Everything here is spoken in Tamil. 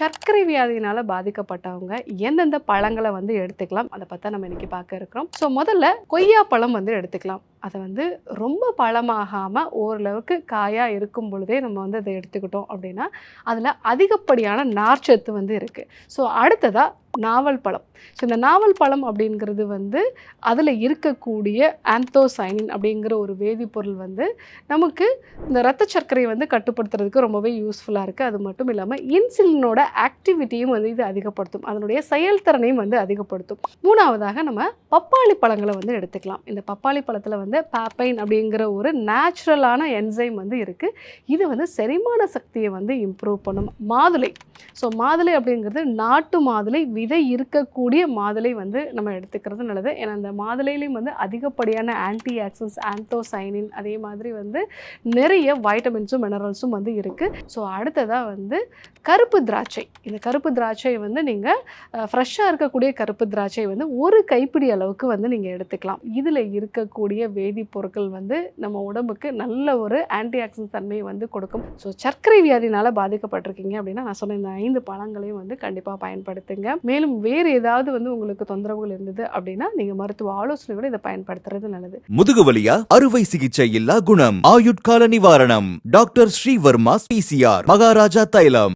சர்க்கரை வியாதியினால் பாதிக்கப்பட்டவங்க எந்தெந்த பழங்களை வந்து எடுத்துக்கலாம் அதை பற்றி நம்ம இன்னைக்கு பார்க்க இருக்கிறோம். ஸோ முதல்ல கொய்யா பழம் வந்து எடுத்துக்கலாம். அதை வந்து ரொம்ப பழமாகாமல் ஓரளவுக்கு காயாக இருக்கும் பொழுதே நம்ம வந்து அதை எடுத்துக்கிட்டோம் அப்படின்னா அதில் அதிகப்படியான நார்ச்சத்து வந்து இருக்குது ஸோ அடுத்ததாக நாவல் பழம். ஸோ இந்த நாவல் பழம் அப்படிங்கிறது வந்து அதில் இருக்கக்கூடிய ஆந்தோசைனின் அப்படிங்கிற ஒரு வேதிப்பொருள் வந்து நமக்கு இந்த ரத்த சர்க்கரையை வந்து கட்டுப்படுத்துறதுக்கு ரொம்பவே யூஸ்ஃபுல்லாக இருக்குது அது மட்டும் இல்லாமல் இன்சுலினோட ஆக்டிவிட்டியும் வந்து இது அதிகப்படுத்தும். அதனுடைய செயல்திறனையும் வந்து அதிகப்படுத்தும். மூணாவதாக நம்ம பப்பாளி பழங்களை வந்து எடுத்துக்கலாம். இந்த பப்பாளி பழத்தில் வந்து பாப்பைன் அப்படிங்கிற ஒரு நேச்சுரலான என்சைம் வந்து இருக்குது இது வந்து செரிமான சக்தியை வந்து இம்ப்ரூவ் பண்ணும். மாதுளை. ஸோ மாதுளை அப்படிங்கிறது நாட்டு மாதுளை விதை இருக்கக்கூடிய மாதுளை வந்து நம்ம எடுத்துக்கிறது நல்லது. ஏன்னா அந்த மாதுளையிலையும் வந்து அதிகப்படியான ஆன்டி ஆக்சன்ஸ் ஆன்டோசைனின் அதே மாதிரி வந்து நிறைய வைட்டமின்ஸும் மினரல்ஸும் வந்து இருக்குது ஸோ அடுத்ததாக வந்து கருப்பு திராட்சை. இந்த கருப்பு திராட்சை வந்து நீங்கள் ஃப்ரெஷ்ஷாக இருக்கக்கூடிய கருப்பு திராட்சை வந்து ஒரு கைப்பிடி அளவுக்கு வந்து நீங்கள் எடுத்துக்கலாம். இதில் இருக்கக்கூடிய வேதிப்பொருட்கள் வந்து நம்ம உடம்புக்கு நல்ல ஒரு ஆன்டி ஆக்சிடென்ட் தன்மையை வந்து கொடுக்கும். ஸோ சர்க்கரை வியாதினால் பாதிக்கப்பட்டிருக்கீங்க அப்படின்னா நான் சொன்ன இந்த ஐந்து பழங்களையும் வந்து கண்டிப்பாக பயன்படுத்துங்க. மேலும் வேறு ஏதாவது வந்து உங்களுக்கு தொந்தரவுகள் இருந்தது அப்படின்னா நீங்கள் மருத்துவ ஆலோசனையோட இதை பயன்படுத்துறது நல்லது. முதுகு முதுகுவலியா அறுவை சிகிச்சை இல்லா குணம். ஆயுட்கால நிவாரணம். டாக்டர் ஸ்ரீவர்மா பிசிஆர் மகாராஜா தைலம்.